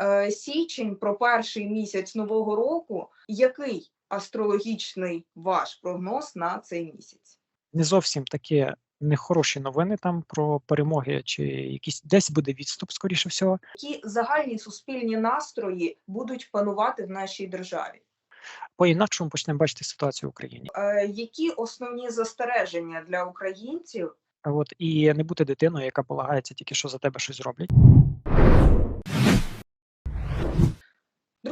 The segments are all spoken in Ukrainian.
е, січень, про перший місяць нового року. Який астрологічний ваш прогноз на цей місяць? Не зовсім такі нехороші новини там про перемоги, чи якісь десь буде відступ, скоріше всього. Які загальні суспільні настрої будуть панувати в нашій державі? По інакшому почнемо бачити ситуацію в Україні. Е, Які основні застереження для українців От і не бути дитиною, яка полагається тільки що за тебе щось зроблять.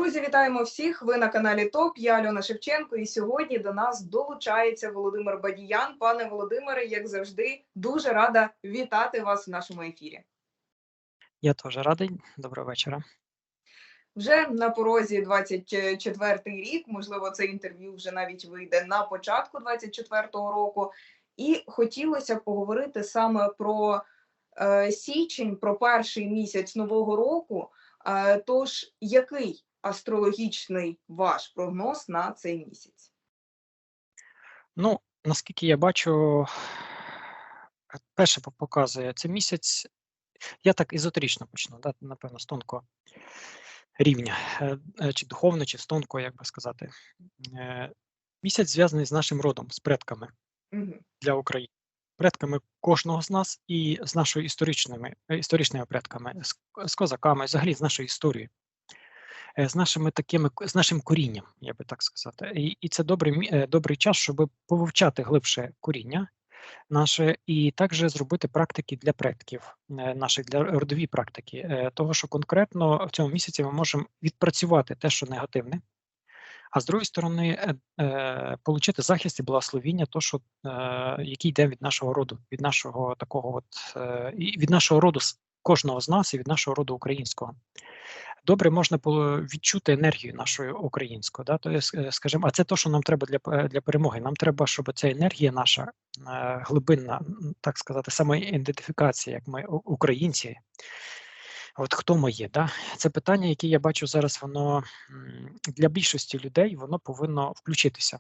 Друзі, вітаємо всіх! Ви на каналі ТОП. Я Альона Шевченко, і сьогодні до нас долучається Володимир Бадіян. Пане Володимире, як завжди, дуже рада вітати вас в нашому ефірі. Я теж радий. Доброго вечора. Вже на порозі 24-й рік. Можливо, це інтерв'ю вже навіть вийде на початку 24-го року. І хотілося б поговорити саме про е, січень, про перший місяць нового року. Е, тож, який астрологічний ваш прогноз на цей місяць? Ну, наскільки я бачу, перше показує це місяць. Я так езотерично почну, да, напевно, з тонкого рівня, е, е, чи духовно, чи з тонкого, як би сказати. Е, Місяць зв'язаний з нашим родом, з предками Угу. для України. Предками кожного з нас і з нашою історичними, історичними предками, з, з козаками, взагалі з нашою історією, з нашими такими з нашим корінням, я би так сказати. І, і це добрий, е, добрий час, щоб повивчати глибше коріння наше, і також зробити практики для предків е, наших, для родові практики. е, Того, що конкретно в цьому місяці ми можемо відпрацювати те, що негативне. А з другої сторони, е, е, отримати захист і благословіння, то, що, е, який йде від нашого роду, від нашого такого, от, е, від нашого роду кожного з нас і від нашого роду українського. Добре можна було відчути енергію нашої української. Да? То є, е, скажімо, а це те, що нам треба для, для перемоги. Нам треба, щоб ця енергія наша е, глибинна, так сказати, самоідентифікація, як ми українці. От хто ми є, да? це питання, яке я бачу зараз, воно для більшості людей воно повинно включитися.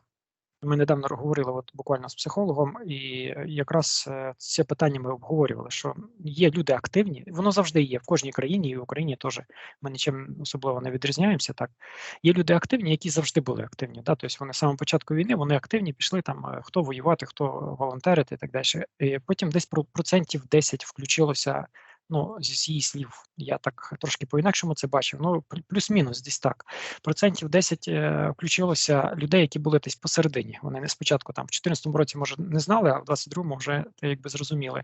Ми недавно говорили от буквально з психологом, і е, якраз е, це питання ми обговорювали, що є люди активні, воно завжди є в кожній країні, і в Україні теж ми нічим особливо не відрізняємося. Так є люди активні, які завжди були активні. Да? Тобто вони з самого початку війни вони активні, пішли там е, хто воювати, хто волонтерити і так далі. І потім десь про процентів 10 включилося. Ну, з її слів, я так трошки по-інакшому це бачив. Ну, плюс-мінус десь так. Процентів 10 е, включилося людей, які були десь посередині. Вони не спочатку там в 14-му році, може, не знали, а в 22-му вже якби зрозуміли.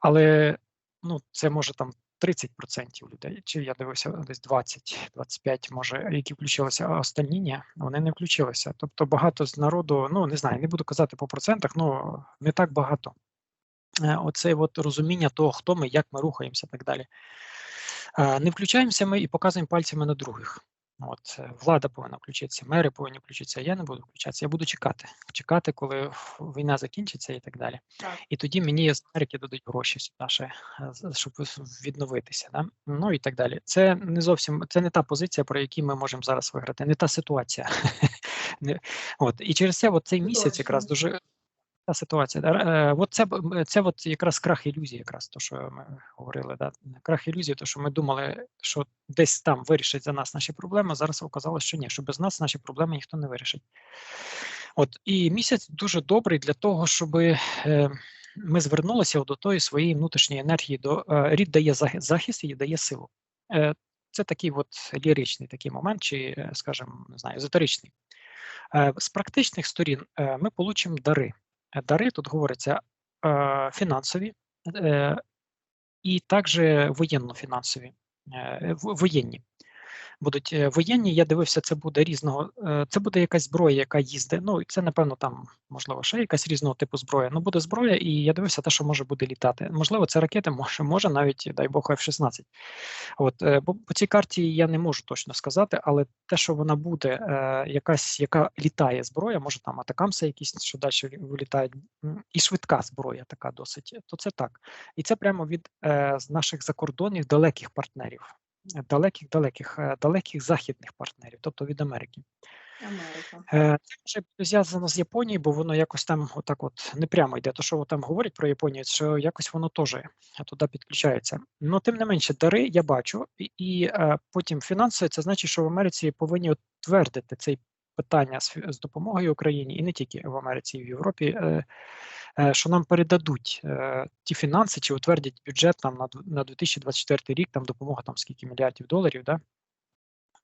Але ну, це може там 30% людей, чи я дивився десь 20-25, може, які включилися, а останні ні, вони не включилися. Тобто багато з народу, ну не знаю, не буду казати по процентах, ну не так багато. Е, Оце от розуміння того, хто ми, як ми рухаємося, і так далі. Е, Не включаємося ми і показуємо пальцями на других. От е, влада повинна включитися, мери повинні включитися. Я не буду включатися. Я буду чекати, чекати, коли війна закінчиться і так далі. Так. І тоді мені з Америки дадуть гроші з- щоб відновитися. Да? Ну і так далі. Це не зовсім це не та позиція, про яку ми можемо зараз виграти, не та ситуація. От і через це от цей місяць якраз дуже та ситуація. е, От це, це от якраз крах ілюзії, якраз то, що ми говорили. Да? Крах ілюзії, то що ми думали, що десь там вирішить за нас наші проблеми. Зараз оказалось, що ні, що без нас наші проблеми ніхто не вирішить. От і місяць дуже добрий для того, щоб е, ми звернулися до тої своєї внутрішньої енергії. До е, рід дає захист і дає силу. Це такий от ліричний такий момент, чи, скажімо, не знаю, езотеричний. З практичних сторін ми получимо дари. Е, Дари тут говориться е, фінансові е, і також воєнно-фінансові, е, в- воєнні. Будуть е, воєнні, я дивився, це буде різного, е, це буде якась зброя, яка їздить. Ну, це, напевно, там, можливо, ще якась різного типу зброя. Ну, буде зброя, і я дивився те, що може буде літати. Можливо, це ракети, може, може навіть, дай Бог, F-16. От, е, бо по цій карті я не можу точно сказати, але те, що вона буде якась, яка літає зброя, може там атакамси якісь, що далі вилітають, і швидка зброя така досить, то це так. І це прямо від наших закордонних далеких партнерів, далеких, далеких, е, далеких західних партнерів, тобто від Америки. Америка. Е, Це може бути зв'язано з Японією, бо воно якось там отак от не прямо йде. То, що там говорять про Японію, що якось воно теж туди підключається. Ну, тим не менше, дари я бачу, і, і е, потім фінанси, це значить, що в Америці повинні утвердити цей питання з, з допомогою Україні, і не тільки в Америці, і в Європі, е, що нам передадуть е, ті фінанси чи утвердять бюджет там на, 2024 рік, там допомога там скільки мільярдів доларів, да?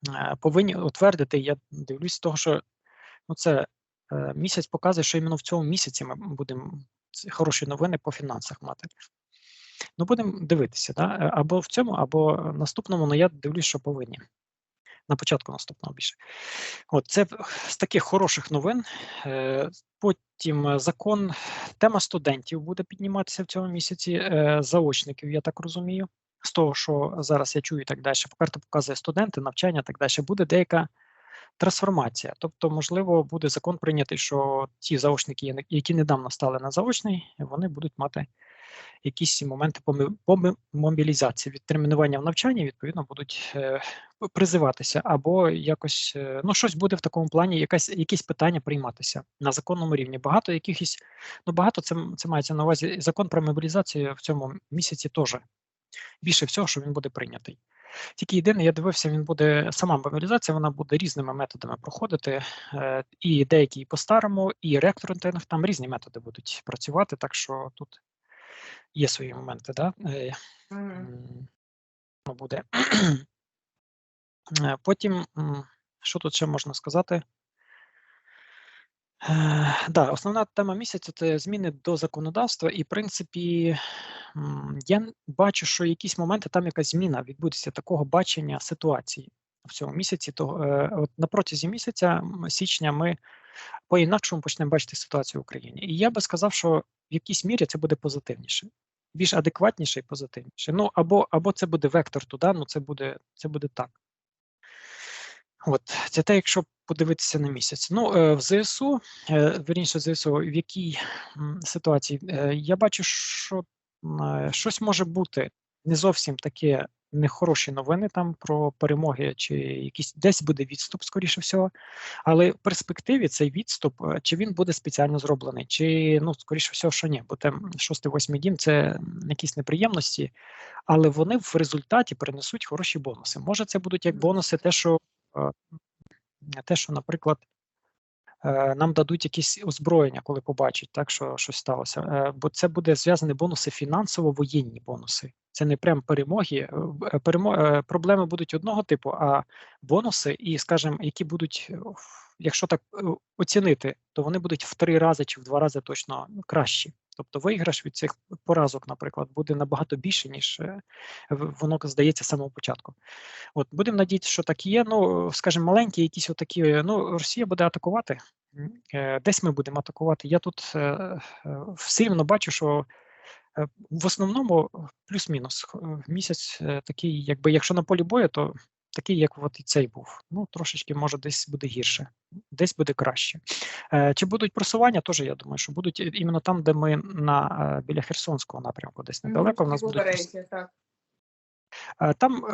е, повинні утвердити. Я дивлюсь з того, що ну, це е, місяць показує, що іменно в цьому місяці ми будемо хороші новини по фінансах мати. Ну, будемо дивитися, да? е, або в цьому, або наступному, ну я дивлюсь, що повинні. На початку наступного більше. От це з таких хороших новин. Е, Потім е, закон, тема студентів буде підніматися в цьому місяці, е, заочників, я так розумію. З того, що зараз я чую і так далі, карта показує студенти, навчання, так далі. Буде деяка трансформація. Тобто, можливо, буде закон прийнятий, що ті заочники, які недавно стали на заочний, вони будуть мати якісь моменти по мобілізації, відтермінування в навчанні, відповідно, будуть е, призиватися, або якось е, ну щось буде в такому плані, якась якісь питання прийматися на законному рівні. Багато якихось, ну багато це, це мається на увазі. Закон про мобілізацію в цьому місяці теж більше всього, що він буде прийнятий. Тільки єдине, я дивився, він буде сама мобілізація, вона буде різними методами проходити. Е, і деякі по-старому, і рекрутинг, там різні методи будуть працювати, так що тут є свої моменти, да? Ну, буде. Е, Потім, що тут ще можна сказати? Е, да, основна тема місяця це зміни до законодавства, і в принципі я бачу, що якісь моменти там якась зміна відбудеться такого бачення ситуації в цьому місяці. То от на протязі місяця січня ми по-інакшому почнемо бачити ситуацію в Україні. І я би сказав, що в якійсь мірі це буде позитивніше, більш адекватніше і позитивніше. Ну або, або це буде вектор туди, ну це буде, це буде так. От це те, якщо подивитися на місяць. Ну е, в ЗСУ, е, верніше ЗСУ, в якій ситуації е, я бачу, що щось може бути не зовсім таке нехороші новини там про перемоги, чи якийсь десь буде відступ, скоріше всього. Але в перспективі цей відступ, е, чи він буде спеціально зроблений, чи ну скоріше всього, що ні, бо там 6-8 дім це якісь неприємності, але вони в результаті принесуть хороші бонуси. Може, це будуть як бонуси, те, що е, те, що, наприклад, нам дадуть якісь озброєння, коли побачать, так що щось сталося. Е, Бо це буде зв'язані бонуси фінансово-воєнні бонуси. Це не прям перемоги. Е, е, Перемо... е, Проблеми будуть одного типу, а бонуси, і, скажімо, які будуть, е, якщо так е, оцінити, то вони будуть в три рази чи в два рази точно кращі. Тобто виграш від цих поразок, наприклад, буде набагато більше, ніж е, воно здається з самого початку. От будемо надіятися, що так є. Ну, скажімо, маленькі, якісь отакі. Ну, Росія буде атакувати. е, Десь ми будемо атакувати. Я тут е, е, все рівно бачу, що е, в основному е, плюс-мінус е, місяць е, такий, якби якщо на полі бою, то такий, як от і цей був. Ну, трошечки може десь буде гірше, десь буде краще. Е, Чи будуть просування? Теж я думаю, що будуть іменно там, де ми на е, біля Херсонського напрямку, десь недалеко. В нас будуть так. Е, Там,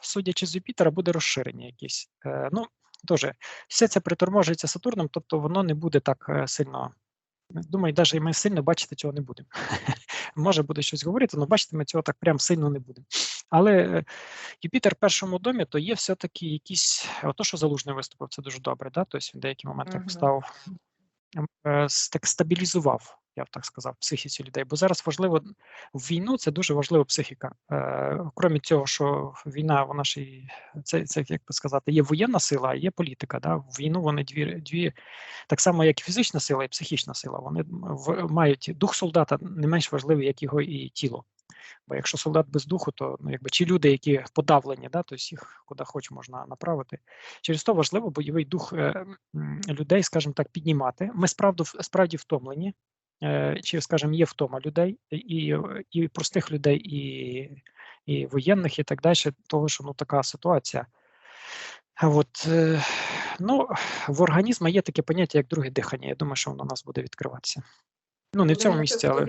судячи з Юпітера, буде розширення якесь. Ну, теж все це приторможується Сатурном, тобто воно не буде так сильно. Думаю, навіть ми сильно бачити цього не будемо. Може буде щось говорити, але бачити ми цього так прям сильно не будемо. Але е, Юпітер в першому домі, то є все-таки якісь. Ото, що залужний виступив, це дуже добре. Да? Тобто він деякі моменти поставив, ем, е, так стабілізував, я б так сказав, психіці людей. Бо зараз важливо в війну це дуже важлива психіка. Е, Крім цього, що війна, вона ж і це, це як би сказати, є воєнна сила, а є політика. Да? В війну вони дві, дві так само, як і фізична сила, і психічна сила. Вони в, мають дух солдата не менш важливий, як його і тіло. Бо якщо солдат без духу, то ну якби чи люди, які подавлені, да, то їх куди хоч можна направити. Через то важливо бойовий дух е, людей, скажімо так, піднімати. Ми справді справді втомлені, чи, скажімо, є втома людей, і, і простих людей, і, і воєнних, і так далі, того, що ну така ситуація. От, ну, в організму є таке поняття, як друге дихання. Я думаю, що воно у нас буде відкриватися. Ну, не в цьому місці, але.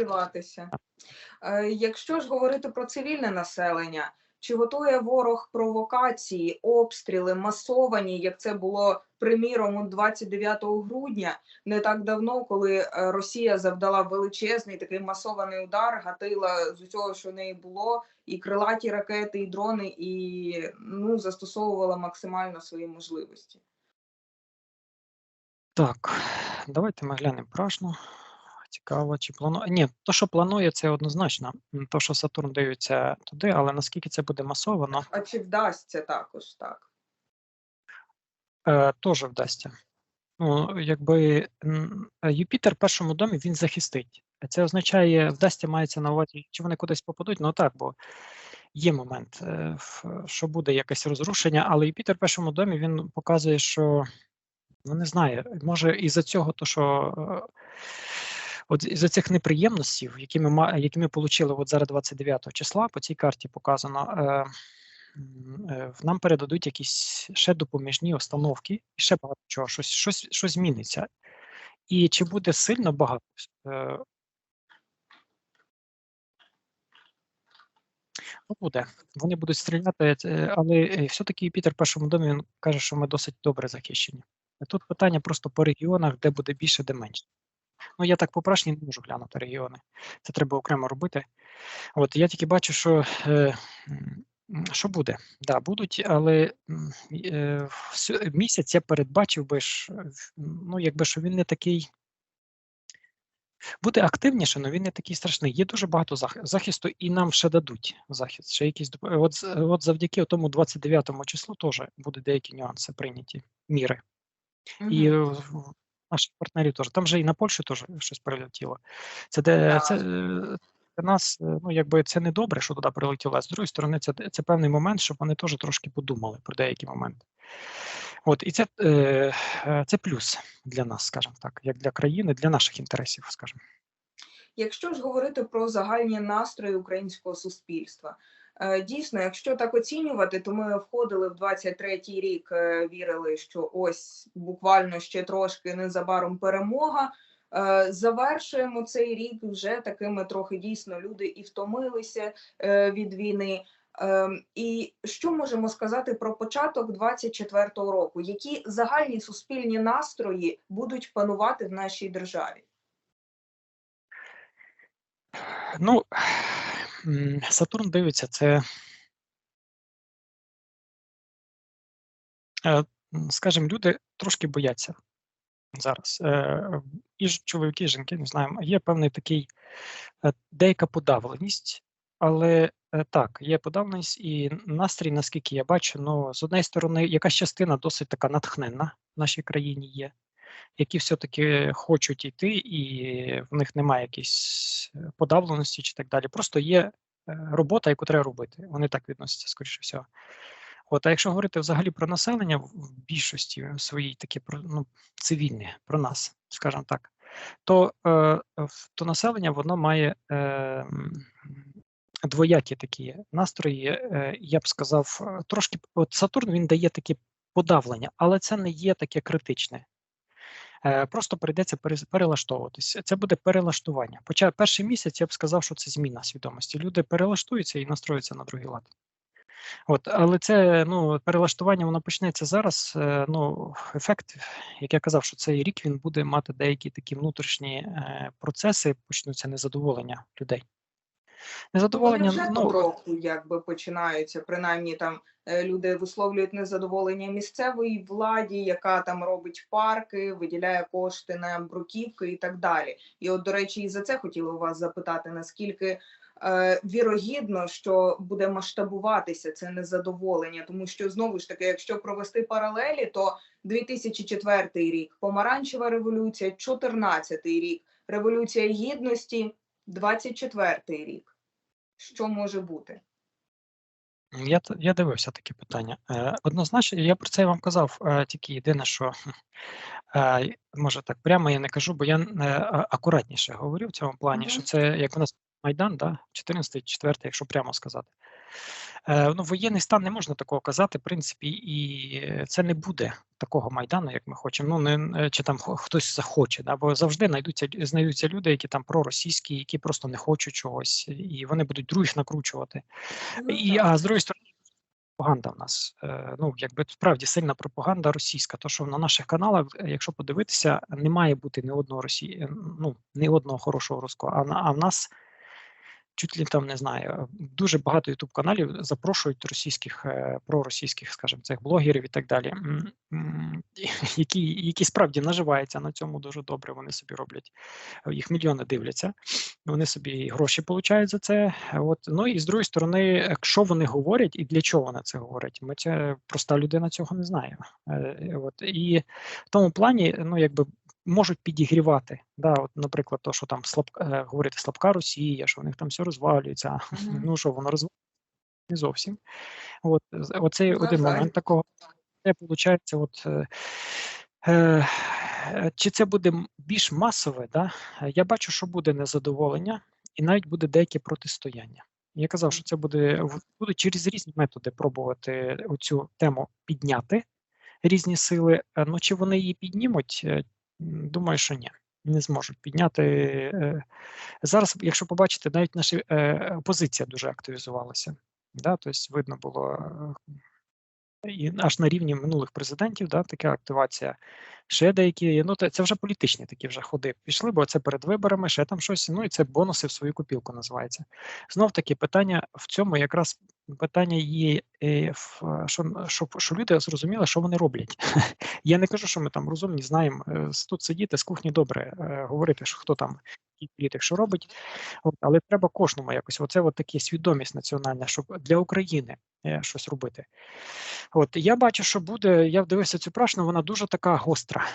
Е, Якщо ж говорити про цивільне населення, Чи готує ворог провокації, обстріли, масовані, як це було приміром у 29 грудня, не так давно, коли е, Росія завдала величезний такий масований удар, гатила з усього, що в неї було, і крилаті ракети, і дрони, і ну застосовувала максимально свої можливості. Так, давайте ми глянемо прашно. Цікаво, чи планує. Ні, то, що планує, це однозначно. То, що Сатурн дивиться туди, але наскільки це буде масовано, А чи вдасться також так? е, теж вдасться. Ну, якби е, Юпітер в першому домі він захистить. Це означає, вдасться мається на увазі, чи вони кудись попадуть. Ну так, бо є момент, е, що буде якесь розрушення, але Юпітер в першому домі він показує, що ну не знаю, може із-за цього, то що е, от із-за цих неприємностей, які ми які ми отримали от зараз 29 числа, по цій карті показано. Е, е, нам передадуть якісь ще допоміжні установки, і ще багато чого, щось, щось, щось зміниться. І чи буде сильно багато? Е, Ну, буде. Вони будуть стріляти, але е, все-таки Юпітер в першому домі він каже, що ми досить добре захищені. Тут питання просто по регіонах, де буде більше, де менше. Ну, я так попрашні не можу глянути регіони. Це треба окремо робити. От я тільки бачу, що, е, що буде. Да, будуть, але е, місяць я передбачив би ж, е, ну, якби що він не такий. Буде активніше, але він не такий страшний. Є дуже багато захисту, і нам ще дадуть захист. Ще якісь от, от завдяки тому 29 числу теж будуть деякі нюанси прийняті, міри. І е, в- наших партнерів теж. Там же і на Польщу теж щось прилетіло. Це де це для нас, ну якби це не добре, що туди прилетіло. А з другої сторони, це, це певний момент, щоб вони теж трошки подумали про деякі моменти. От і це, е, це плюс для нас, скажімо так, як для країни, для наших інтересів, скажімо. Якщо ж говорити про загальні настрої українського суспільства, дійсно, якщо так оцінювати, то ми входили в 23-й рік, е, вірили, що ось буквально ще трошки незабаром перемога. Е, Завершуємо цей рік вже такими трохи дійсно люди і втомилися е, від війни. Ем, І що можемо сказати про початок 24-го року? Які загальні суспільні настрої будуть панувати в нашій державі? Ну, Сатурн дивиться, це, е, скажімо, люди трошки бояться зараз. Е, І чоловіки, і жінки, не знаю, є певний такий е, деяка подавленість, але так, є подавленість і настрій, наскільки я бачу, ну, з однієї сторони, якась частина досить така натхненна в нашій країні є, які все-таки хочуть йти, і в них немає якоїсь е, подавленості чи так далі. Просто є е, робота, яку треба робити. Вони так відносяться, скоріше всього. От, а якщо говорити взагалі про населення, в більшості своїй таке про ну, цивільне, про нас, скажімо так, то, е, то населення воно має двоякі такі настрої. Я б сказав, трошки от Сатурн він дає таке подавлення, але це не є таке критичне. Е, Просто прийдеться перелаштовуватися. Це буде перелаштування. Хоча перший місяць я б сказав, що це зміна свідомості. Люди перелаштуються і настроюються на другий лад. От, але це ну, перелаштування воно почнеться зараз. е, Ну, ефект, як я казав, що цей рік він буде мати деякі такі внутрішні е, процеси, почнуться незадоволення людей. Незадоволення, вже ну, року якби починаються. Принаймні там е, люди висловлюють незадоволення місцевої владі, яка там робить парки, виділяє кошти на бруківки і так далі. І от, до речі, і за це хотіла у вас запитати, наскільки е, вірогідно, що буде масштабуватися це незадоволення, тому що знову ж таки, якщо провести паралелі, то 2004 рік, помаранчева революція, 14 рік, революція гідності, 24 рік. Що може бути? Я, я дивився таке питання. Е, однозначно, я про це вам казав, е, тільки єдине, що е, може так прямо я не кажу, бо я акуратніше говорю в цьому плані, Мгм. що це як у нас Майдан, да, 14 4 якщо прямо сказати. Е, ну, воєнний стан не можна такого казати, в принципі, і е, це не буде такого майдану, як ми хочемо. Ну не чи там хтось захоче, да, бо завжди знайдуться знайдуться люди, які там проросійські, які просто не хочуть чогось, і вони будуть других накручувати. Ну, І а з другої сторони, пропаганда в нас. Е, ну якби справді сильна пропаганда російська. То що на наших каналах, якщо подивитися, не має бути ні одного Росії, ну ні одного хорошого руського. А а в нас чуть ли там не знаю, дуже багато ютуб каналів запрошують російських е, проросійських, скажімо, цих блогерів і так далі, які, які справді наживаються на цьому дуже добре. Вони собі роблять е, їх мільйони дивляться. Вони собі гроші получають за це. От ну і з другої сторони, що вони говорять і для чого вони це говорять, ми це проста людина цього не знає. Е, От і в тому плані, ну якби можуть підігрівати. Да, от, наприклад, то, що там слаб, е, говорити слабка Росія, що в них там все розвалюється. Мгм. Ну що воно розвалюється? Не зовсім. От оцей На один жаль. момент такого. Це виходить, от. е, Е, е, чи це буде більш масове? Да? Е, Я бачу, що буде незадоволення, і навіть буде деяке протистояння. Я казав, що це буде в- через різні методи пробувати цю тему підняти різні сили. Е, Ну чи вони її піднімуть? Думаю, що ні. Не зможуть підняти е, зараз. Якщо побачите, навіть наша е, опозиція дуже активізувалася. Да? Тобто видно було е, і аж на рівні минулих президентів, да, така активація. Ще деякі, ну це, вже політичні такі вже ходи пішли, бо це перед виборами, ще там щось. Ну і це бонуси в свою копілку називається. Знов таки питання в цьому якраз питання є, е, що, що, що люди зрозуміли, що вони роблять. Я не кажу, що ми там розумні, знаємо е, тут сидіти з кухні добре, е, говорити, що хто там політик що робить. От, але треба кожному якось. Оце от такі свідомість національна, щоб для України е, щось робити. От я бачу, що буде. Я дивився цю прашну, вона дуже така гостра.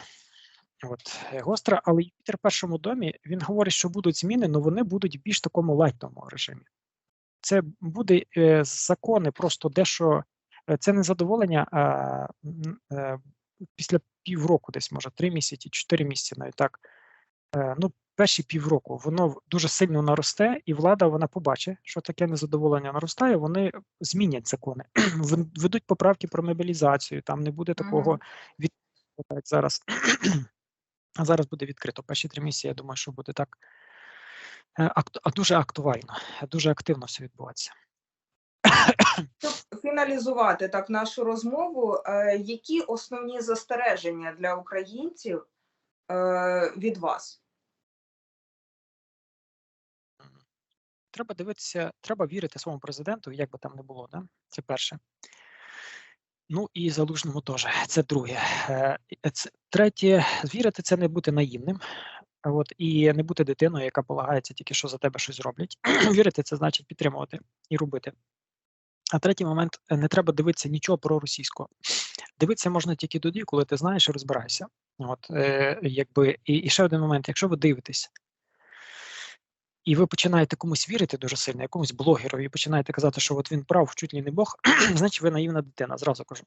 От е, гостра, але Юпітер в першому домі він говорить, що будуть зміни, але вони будуть в більш такому лайтовому режимі. Це буде е, закони, просто дещо е, це незадоволення а, м, е, після півроку, десь може три місяці, чотири місяці, навіть так. Е, ну, перші півроку воно дуже сильно наросте, і влада вона побачить, що таке незадоволення наростає. Вони змінять закони, ведуть поправки про мобілізацію. Там не буде такого від як зараз. А зараз буде відкрито. Перші три місяці, я думаю, що буде так е, а дуже актуально, дуже активно все відбувається. Щоб фіналізувати так нашу розмову, е, які основні застереження для українців е, від вас? Треба дивитися, треба вірити своєму президенту, як би там не було. Да? Це перше. Ну і залужному теж. Це друге. Е, Це третє, вірити це не бути наївним. От і не бути дитиною, яка полагається тільки що за тебе щось роблять. Вірити це значить підтримувати і робити. А третій момент е, не треба дивитися нічого про російського. Дивитися можна тільки тоді, коли ти знаєш і розбираєшся. От, е, якби, і, і ще один момент: якщо ви дивитесь, і ви починаєте комусь вірити дуже сильно, якомусь блогерові, і починаєте казати, що от він прав, чуть ли не Бог, значить ви наївна дитина. Зразу кажу.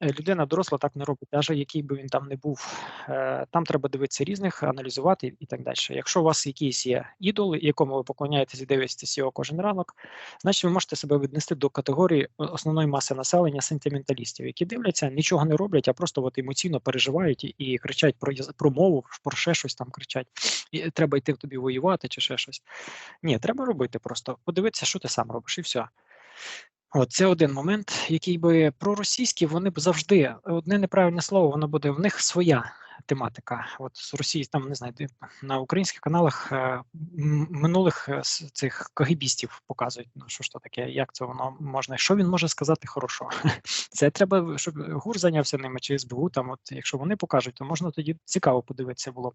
Е, Людина доросла так не робить, навіть який би він там не був. Е, Там треба дивитися різних, аналізувати і так далі. Якщо у вас якийсь є ідол, якому ви поклоняєтесь і дивитесь його кожен ранок, значить ви можете себе віднести до категорії основної маси населення сентименталістів, які дивляться, нічого не роблять, а просто от емоційно переживають і, кричать про, про мову, про ще щось там кричать. І треба йти тобі воювати чи ще щось. Ні, треба робити просто. Подивитися, що ти сам робиш, і все. От це один момент, який би проросійські, вони б завжди одне неправильне слово, воно буде в них своя тематика. От з Росії, там не знаю, на українських каналах е, минулих е, цих кагібістів показують. Ну що ж то таке, як це воно можна? Що він може сказати хорошо? Це треба, щоб ГУР зайнявся ними чи СБУ. Там, от якщо вони покажуть, то можна тоді цікаво подивитися було б.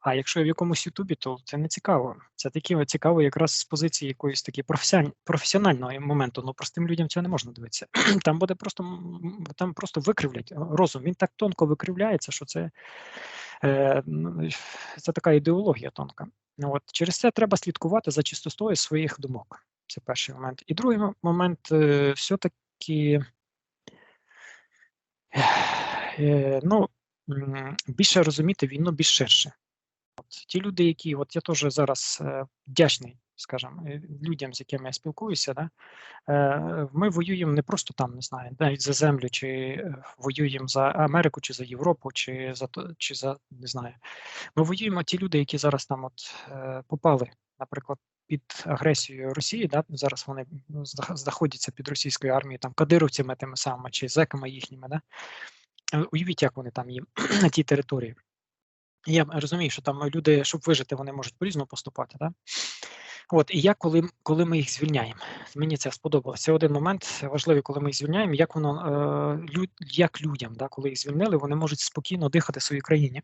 А якщо в якомусь Ютубі, то це не цікаво. Це такі цікаво якраз з позиції якоїсь такі професіон- професіонального моменту. Ну простим людям цього не можна дивитися. Там буде просто там просто викривлять розум. Він так тонко викривляється, що це, це така ідеологія тонка. Ну, От через це треба слідкувати за чистотою своїх думок. Це перший момент. І другий момент е, все-таки. Е, ну, більше розуміти війну більш ширше. От, ті люди, які от я теж зараз е, вдячний, скажімо, е, людям, з якими я спілкуюся, да, е, ми воюємо не просто там, не знаю, навіть за землю, чи воюємо за Америку, чи за Європу, чи за чи за не знаю. Ми воюємо ті люди, які зараз там от попали, наприклад. Під агресією Росії, да, зараз вони знаходяться під російською армією, там кадировцями тими самими чи зеками їхніми, да? Уявіть, як вони там є на тій території. Я розумію, що там люди, щоб вижити, вони можуть по-різному поступати. Да? От, і я, коли, коли ми їх звільняємо, мені це сподобалося. Це один момент важливий, коли ми їх звільняємо, як воно е, як людям, да, коли їх звільнили, вони можуть спокійно дихати в своїй країні,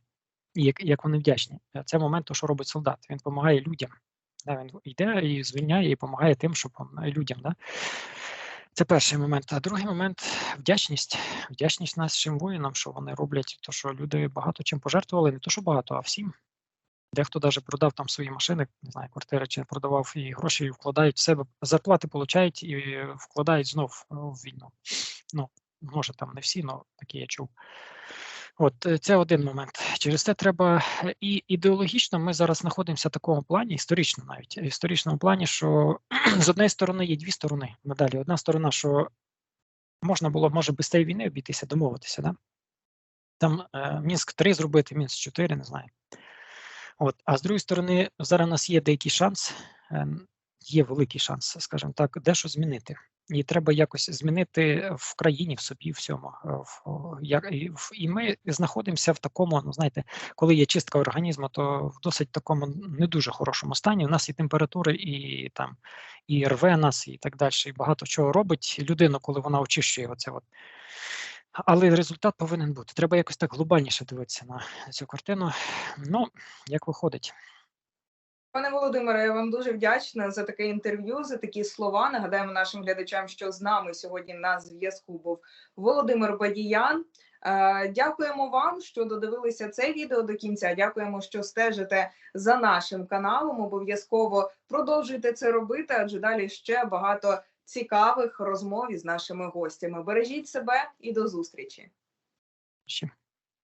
і як, як вони вдячні. Е, Це момент, то, що робить солдат. Він допомагає людям. Да, він йде і звільняє, і допомагає тим, щоб людям. Да? Це перший момент. А другий момент вдячність. Вдячність нашим воїнам, що вони роблять, то що люди багато чим пожертвували, не то, що багато, а всім. Дехто навіть продав там свої машини, не знаю, квартири чи продавав і гроші вкладають в себе, зарплати получають і вкладають знов е, в війну. Ну, може, там не всі, але такі я чув. От е, це один момент. Через це треба е, і ідеологічно ми зараз знаходимося в такому плані, історично навіть історичному плані, що з однієї сторони є дві сторони медалі. Одна сторона, що можна було, може, без цієї війни обійтися, домовитися. Да? Там е, Мінськ 3 зробити, Мінськ 4, не знаю. От, а з другої сторони, зараз у нас є деякий шанс, е, є великий шанс, скажімо так, дещо змінити. І треба якось змінити в країні, в собі, всьому. е, В, і ми знаходимося в такому, ну знаєте, коли є чистка організму, то в досить такому не дуже хорошому стані. У нас і температури, і там і рве нас, і так далі. І багато чого робить людину, коли вона очищує оце. От. Але результат повинен бути. Треба якось так глобальніше дивитися на цю картину. Ну, як виходить. Пане Володимире, я вам дуже вдячна за таке інтерв'ю, за такі слова. Нагадаємо нашим глядачам, що з нами сьогодні на зв'язку був Володимир Бадіян. Е, Дякуємо вам, що додивилися це відео до кінця. Дякуємо, що стежите за нашим каналом. Обов'язково продовжуйте це робити, адже далі ще багато цікавих розмов із нашими гостями. Бережіть себе і до зустрічі.